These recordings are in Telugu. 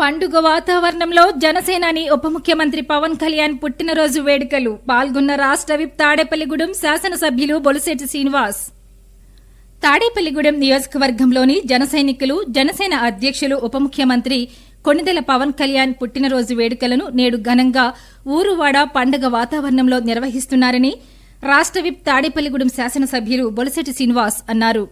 పండుగ వాతావరణంలో జనసేనాని ఉప ముఖ్యమంత్రి పవన్ కళ్యాణ్ పుట్టినరోజు వేడుకలు. పాల్గొన్న రాష్ట్ర విప్ తాడేపల్లిగూడెం శాసనసభ్యులు బొలిశెట్టి శ్రీనివాస్. తాడేపల్లిగూడెం నియోజకవర్గంలోని జనసైనికులు జనసేన అధ్యక్షులు ఉప ముఖ్యమంత్రి కొణిదెల పవన్ కళ్యాణ్ పుట్టినరోజు వేడుకలను నేడు ఘనంగా ఊరువాడ పండగ వాతావరణంలో నిర్వహిస్తున్నారని రాష్ట్ర విప్ తాడేపల్లిగూడెం శాసనసభ్యులు బొలిశెట్టి శ్రీనివాస్ అన్నారు.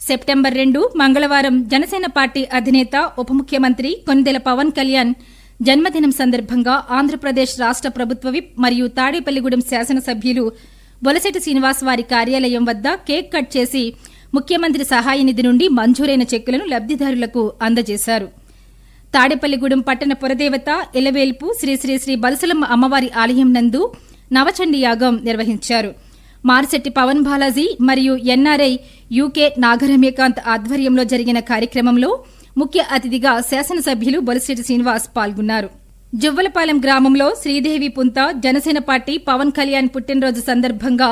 సెప్టెంబర్ రెండు మంగళవారం జనసేన పార్టీ అధినేత ఉప ముఖ్యమంత్రి కొనిదెల పవన్ కళ్యాణ్ జన్మదినం సందర్భంగా ఆంధ్రప్రదేశ్ రాష్ట ప్రభుత్వ విప్ మరియు తాడేపల్లిగూడెం శాసనసభ్యులు బొలసెటి శ్రీనివాస్ వారి కార్యాలయం వద్ద కేక్ కట్ చేసి ముఖ్యమంత్రి సహాయ నిధి నుండి మంజూరైన చెక్కులను లబ్దిదారులకు అందజేశారు. తాడేపల్లిగూడెం పట్టణ పురదేవత ఎలవేల్పు శ్రీ శ్రీ శ్రీ బలసలమ్మ అమ్మవారి ఆలయం నందు నవచండి యాగం నిర్వహించారు. మార్శెట్టి పవన్ బాలాజీ మరియు ఎన్ఆర్ఐ యూకే నాగరమ్యకాంత్ ఆధ్వర్యంలో జరిగిన కార్యక్రమంలో ముఖ్య అతిథిగా శాసనసభ్యులు బొలిశెట్టి శ్రీనివాస్ పాల్గొన్నారు. జువ్వలపాలెం గ్రామంలో శ్రీదేవి పుంత జనసేన పార్టీ పవన్ కళ్యాణ్ పుట్టినరోజు సందర్భంగా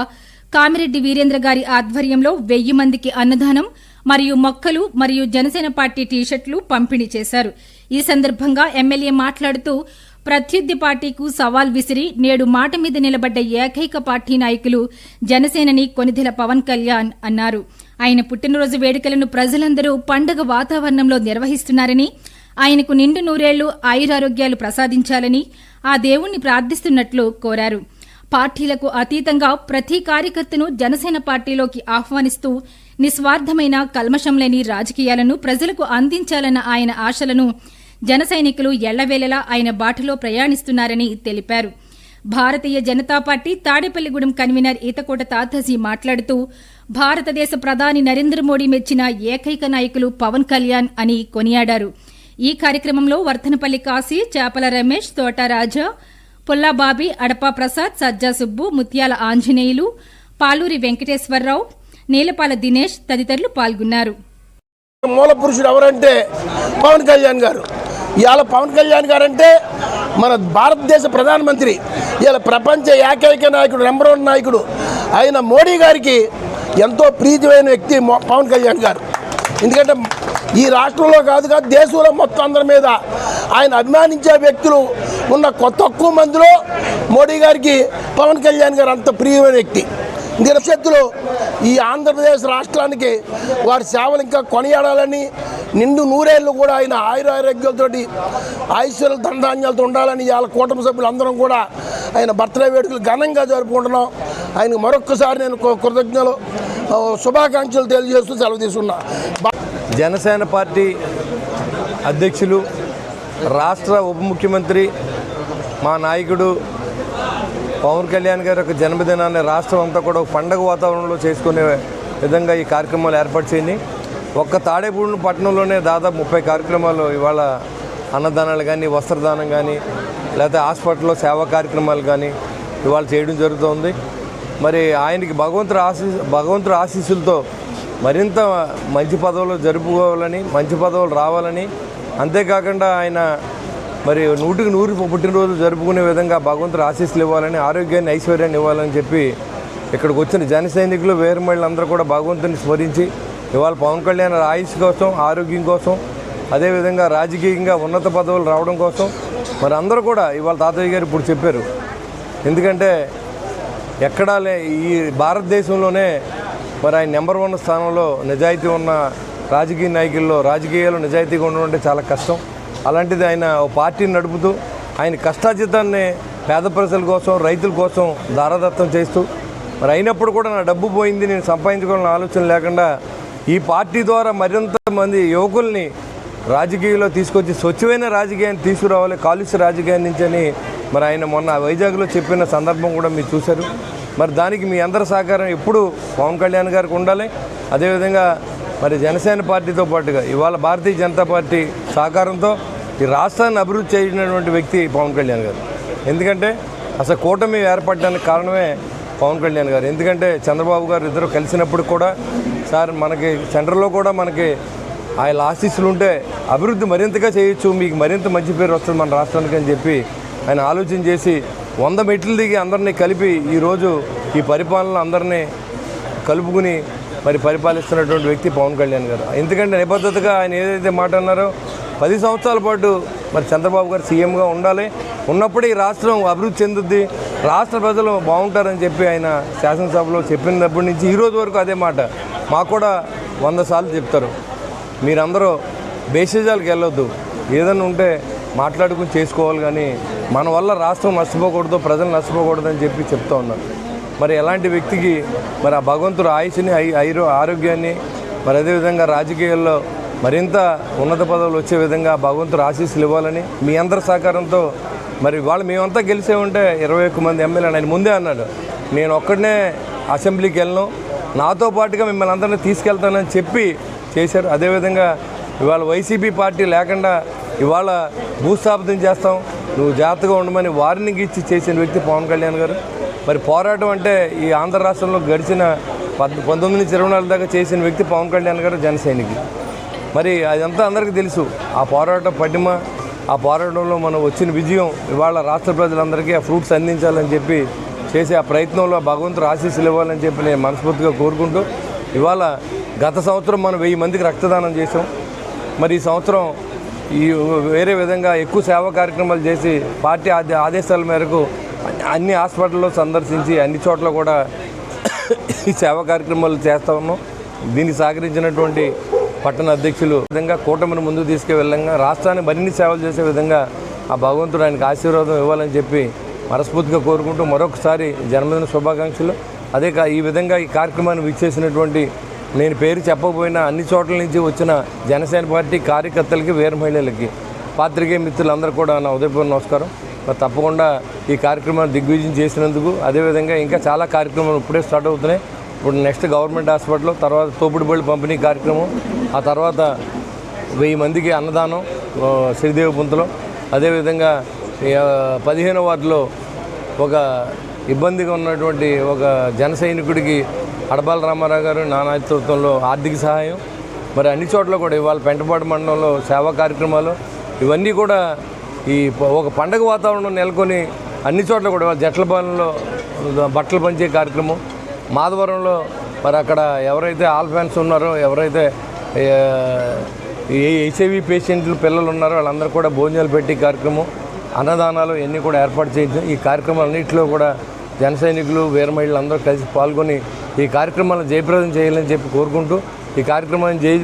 కామిరెడ్డి వీరేంద్ర గారి ఆధ్వర్యంలో వెయ్యి మందికి అన్నదానం మరియు మొక్కలు మరియు జనసేన పార్టీ టీషర్ట్లు పంపిణీ చేశారు. ఈ సందర్భంగా ఎమ్మెల్యే మాట్లాడుతూ ప్రత్యర్థి పార్టీకు సవాల్ విసిరి నేడు మాట మీద నిలబడ్డ ఏకైక పార్టీ నాయకులు జనసేనని కొనిదెల పవన్ కళ్యాణ్ అన్నారు. ఆయన పుట్టినరోజు వేడుకలను ప్రజలందరూ పండగ వాతావరణంలో నిర్వహిస్తున్నారని ఆయనకు నిండు నూరేళ్ళు ఆయురారోగ్యాలు ప్రసాదించాలని ఆ దేవుణ్ణి ప్రార్థిస్తున్నట్లు కోరారు. పార్టీలకు అతీతంగా ప్రతి కార్యకర్తను జనసేన పార్టీలోకి ఆహ్వానిస్తూ నిస్వార్థమైన కల్మషం లేని రాజకీయాలను ప్రజలకు అందించాలన్న ఆయన ఆశలను జన సైనికులు ఎళ్ళవేళలా ఆయన బాటలో ప్రయాణిస్తున్నారని తెలిపారు. భారతీయ జనతా పార్టీ తాడేపల్లిగూడెం కన్వీనర్ ఈతకోట తాతాజీ మాట్లాడుతూ భారతదేశ ప్రధాని నరేంద్ర మోడీ మెచ్చిన ఏకైక నాయకులు పవన్ కళ్యాణ్ అని కొనియాడారు. ఈ కార్యక్రమంలో వర్ధనపల్లి కాశీ చేపల రమేష్ తోట రాజా అడపా ప్రసాద్ సజ్జా సుబ్బు ముత్యాల ఆంజనేయులు పాలూరి వెంకటేశ్వరరావు నీలపాల దినేష్ తదితరులు పాల్గొన్నారు. మూల పురుషుడు ఎవరంటే పవన్ కళ్యాణ్ గారు. ఇవాళ పవన్ కళ్యాణ్ గారు అంటే మన భారతదేశ ప్రధానమంత్రి. ఇవాళ ప్రపంచ ఏకైక నాయకుడు నెంబర్ వన్ నాయకుడు ఆయన మోడీ గారికి ఎంతో ప్రీతిమైన వ్యక్తి పవన్ కళ్యాణ్ గారు. ఎందుకంటే ఈ రాష్ట్రంలో కాదు కాదు దేశంలో మొత్తం అందరి మీద ఆయన అభిమానించే వ్యక్తులు ఉన్న కొత్త తక్కువ మందిలో మోడీ గారికి పవన్ కళ్యాణ్ గారు అంత ప్రియమైన వ్యక్తి. భవిష్యత్తులో ఈ ఆంధ్రప్రదేశ్ రాష్ట్రానికి వారి సేవలు ఇంకా కొనియాడాలని నిండు నూరేళ్ళు కూడా ఆయన ఆయుర ఆరోగ్యాలతోటి ఐశ్వర్య దండాన్యాలతో ఉండాలని వాళ్ళ కూటమి సభ్యులు అందరం కూడా ఆయన బర్త్డే వేడుకలు ఘనంగా జరుపుకుంటున్నాం. ఆయనకు మరొక్కసారి నేను కృతజ్ఞలు కృతజ్ఞతలు శుభాకాంక్షలు తెలియజేస్తూ సెలవు తీసుకున్నా. జనసేన పార్టీ అధ్యక్షులు రాష్ట్ర ఉప ముఖ్యమంత్రి మా నాయకుడు పవన్ కళ్యాణ్ గారి యొక్క జన్మదినాన్ని రాష్ట్రం అంతా కూడా పండగ వాతావరణంలో చేసుకునే విధంగా ఈ కార్యక్రమాలు ఏర్పాటు చేయండి. ఒక్క తాడేపూడి పట్టణంలోనే దాదాపు ముప్పై కార్యక్రమాలు ఇవాళ అన్నదానాలు కానీ వస్త్రదానం కానీ లేకపోతే హాస్పిటల్లో సేవా కార్యక్రమాలు కానీ ఇవాళ చేయడం జరుగుతుంది. మరి ఆయనకి భగవంతుడు ఆశీ భగవంతుడు ఆశీస్సులతో మరింత మంచి పదవులు జరుపుకోవాలని మంచి పదవులు రావాలని అంతేకాకుండా ఆయన మరి నూటికి నూరు పుట్టినరోజు జరుపుకునే విధంగా భగవంతుడు ఆశీస్సులు ఇవ్వాలని ఆరోగ్యాన్ని ఐశ్వర్యాన్ని ఇవ్వాలని చెప్పి ఇక్కడికి వచ్చిన జన సైనికులు అందరూ కూడా భగవంతుని స్మరించి ఇవాళ పవన్ కళ్యాణ్ ఆయుష్ కోసం ఆరోగ్యం కోసం అదేవిధంగా రాజకీయంగా ఉన్నత పదవులు రావడం కోసం మరి అందరూ కూడా ఇవాళ తాతయ్య గారు ఇప్పుడు చెప్పారు. ఎందుకంటే ఎక్కడా లే ఈ భారతదేశంలోనే మరి ఆయన నెంబర్ వన్ స్థానంలో నిజాయితీ ఉన్న రాజకీయ నాయకుల్లో రాజకీయాల్లో నిజాయితీగా ఉండడం అంటే చాలా కష్టం. అలాంటిది ఆయన ఓ పార్టీని నడుపుతూ ఆయన కష్టాజితాన్ని పేద ప్రజల కోసం రైతుల కోసం దారదత్తం చేస్తూ మరి అయినప్పుడు కూడా నా డబ్బు పోయింది నేను సంపాదించుకోవాలని ఆలోచన లేకుండా ఈ పార్టీ ద్వారా మరింత మంది యువకుల్ని రాజకీయాల్లో తీసుకొచ్చి స్వచ్ఛమైన రాజకీయాన్ని తీసుకురావాలి కాలుష్య రాజకీయం నుంచి అని మరి ఆయన మొన్న వైజాగ్లో చెప్పిన సందర్భం కూడా మీరు చూశారు. మరి దానికి మీ అందరి సహకారం ఎప్పుడు పవన్ కళ్యాణ్ గారికి ఉండాలి. అదేవిధంగా మరి జనసేన పార్టీతో పాటుగా ఇవాళ భారతీయ జనతా పార్టీ సహకారంతో ఈ రాష్ట్రాన్ని అభివృద్ధి చేసినటువంటి వ్యక్తి పవన్ కళ్యాణ్ గారు. ఎందుకంటే అసలు కూటమి ఏర్పడడానికి కారణమే పవన్ కళ్యాణ్ గారు. ఎందుకంటే చంద్రబాబు గారు ఇద్దరు కలిసినప్పుడు కూడా సార్ మనకి సెంటర్లో కూడా మనకి ఆయన ఆశీస్సులు ఉంటే అభివృద్ధి మరింతగా చేయొచ్చు మీకు మరింత మంచి పేరు వస్తుంది మన రాష్ట్రానికి అని చెప్పి ఆయన ఆలోచన చేసి వంద మెట్లు దిగి అందరినీ కలిపి ఈరోజు ఈ పరిపాలన అందరినీ కలుపుకుని మరి పరిపాలిస్తున్నటువంటి వ్యక్తి పవన్ కళ్యాణ్ గారు. ఎందుకంటే నిబద్ధతగా ఆయన ఏదైతే మాట అన్నారో పది సంవత్సరాల పాటు మరి చంద్రబాబు గారు సీఎంగా ఉండాలి. ఉన్నప్పుడే ఈ రాష్ట్రం అభివృద్ధి చెందుద్ది. రాష్ట్ర ప్రజలు బాగుంటారని చెప్పి ఆయన శాసనసభలో చెప్పినప్పటి నుంచి ఈరోజు వరకు అదే మాట. మాకు కూడా వంద సార్లు చెప్తారు. మీరందరూ బేసిజాలకు వెళ్ళొద్దు. ఏదైనా ఉంటే మాట్లాడుకుని చేసుకోవాలి కానీ మన వల్ల రాష్ట్రం నష్టపోకూడదు ప్రజలు నష్టపోకూడదు అని చెప్పి చెప్తా ఉన్నారు మరి ఎలాంటి వ్యక్తికి మరి ఆ భగవంతుడు ఆయుష్ని ఐ ఐరో ఆరోగ్యాన్ని మరి అదేవిధంగా రాజకీయాల్లో మరింత ఉన్నత పదవులు వచ్చే విధంగా భగవంతుడు ఆశీస్సులు ఇవ్వాలని మీ అందరి సహకారంతో మరి వాళ్ళు మేమంతా గెలిసే ఉంటే ఇరవై ఒక్క మంది ఎమ్మెల్యే ఆయన ముందే అన్నాడు. నేను ఒక్కడనే అసెంబ్లీకి వెళ్ళను. నాతో పాటుగా మిమ్మల్ని అందరినీ తీసుకెళ్తానని చెప్పి చేశారు. అదేవిధంగా ఇవాళ వైసీపీ పార్టీ లేకుండా ఇవాళ భూస్థాపితం చేస్తాం. నువ్వు జాగ్రత్తగా ఉండమని వార్నింగ్ ఇచ్చి చేసిన వ్యక్తి పవన్ కళ్యాణ్ గారు. మరి పోరాటం అంటే ఈ ఆంధ్ర రాష్ట్రంలో గడిచిన పద్ పంతొమ్మిది నుంచి ఇరవై నాలుగు దాకా చేసిన వ్యక్తి పవన్ కళ్యాణ్ గారు జనసైనికి మరి అదంతా అందరికీ తెలుసు. ఆ పోరాటం పటిమ ఆ పోరాటంలో మనం వచ్చిన విజయం ఇవాళ రాష్ట్ర ప్రజలందరికీ ఆ ఫ్రూట్స్ అందించాలని చెప్పి చేసే ఆ ప్రయత్నంలో భగవంతుడు ఆశీస్సులు ఇవ్వాలని చెప్పి నేను మనస్ఫూర్తిగా కోరుకుంటూ ఇవాళ గత సంవత్సరం మనం వెయ్యి మందికి రక్తదానం చేసాం మరి ఈ సంవత్సరం ఈ వేరే విధంగా ఎక్కువ సేవా కార్యక్రమాలు చేసి పార్టీ ఆదే ఆదేశాల మేరకు అన్ని హాస్పిటల్లో సందర్శించి అన్ని చోట్ల కూడా ఈ సేవా కార్యక్రమాలు చేస్తా ఉన్నాం. దీనికి సహకరించినటువంటి పట్టణ అధ్యక్షులు ఈ విధంగా కూటమిని ముందుకు తీసుకువెళ్ళంగా రాష్ట్రాన్ని మరిన్ని సేవలు చేసే విధంగా ఆ భగవంతుడు ఆయనకు ఆశీర్వాదం ఇవ్వాలని చెప్పి మనస్ఫూర్తిగా కోరుకుంటూ మరొకసారి జన్మదిన శుభాకాంక్షలు. అదే కా- ఈ విధంగా ఈ కార్యక్రమాన్ని విచ్చేసినటువంటి నేను పేరు చెప్పకపోయినా అన్ని చోట్ల నుంచి వచ్చిన జనసేన పార్టీ కార్యకర్తలకి వీర మహిళలకి పాత్రికేయ మిత్రులందరూ కూడా నా ఉదయపూర్వ నమస్కారం. మరి తప్పకుండా ఈ కార్యక్రమాన్ని దిగ్విజయం చేసినందుకు అదేవిధంగా ఇంకా చాలా కార్యక్రమాలు ఇప్పుడే స్టార్ట్ అవుతున్నాయి. ఇప్పుడు నెక్స్ట్ గవర్నమెంట్ హాస్పిటల్ తర్వాత తోపుడుబళ్ళు పంపిణీ కార్యక్రమం ఆ తర్వాత వెయ్యి మందికి అన్నదానం శ్రీదేవి పుంతలో. అదేవిధంగా ఈ, పదిహేనో వార్డులో ఒక ఇబ్బందిగా ఉన్నటువంటి ఒక జన సైనికుడికి అడబాల రామారావు గారు నా నేతృత్వంలో ఆర్థిక సహాయం మరి అన్ని చోట్ల కూడా ఇవాళ పెంటపాడు మండలంలో సేవా కార్యక్రమాలు ఇవన్నీ కూడా ఈ ఒక పండగ వాతావరణం నెలకొని అన్ని చోట్ల కూడా జట్ల పాలనలో బట్టలు పంచే కార్యక్రమం. మాధవరంలో మరి అక్కడ ఎవరైతే ఆల్ ఫ్యాన్స్ ఉన్నారో ఎవరైతే హెచ్ఐవి పేషెంట్లు పిల్లలు ఉన్నారు వాళ్ళందరూ కూడా భోజనాలు పెట్టి కార్యక్రమం అన్నదానాలు ఇవన్నీ కూడా ఏర్పాటు చేయించాం. ఈ కార్యక్రమాలన్నింటిలో కూడా జన సైనికులు వీరమహిళలు అందరూ కలిసి పాల్గొని ఈ కార్యక్రమాలను జయప్రదం చేయాలని చెప్పి కోరుకుంటూ ఈ కార్యక్రమాన్ని జయ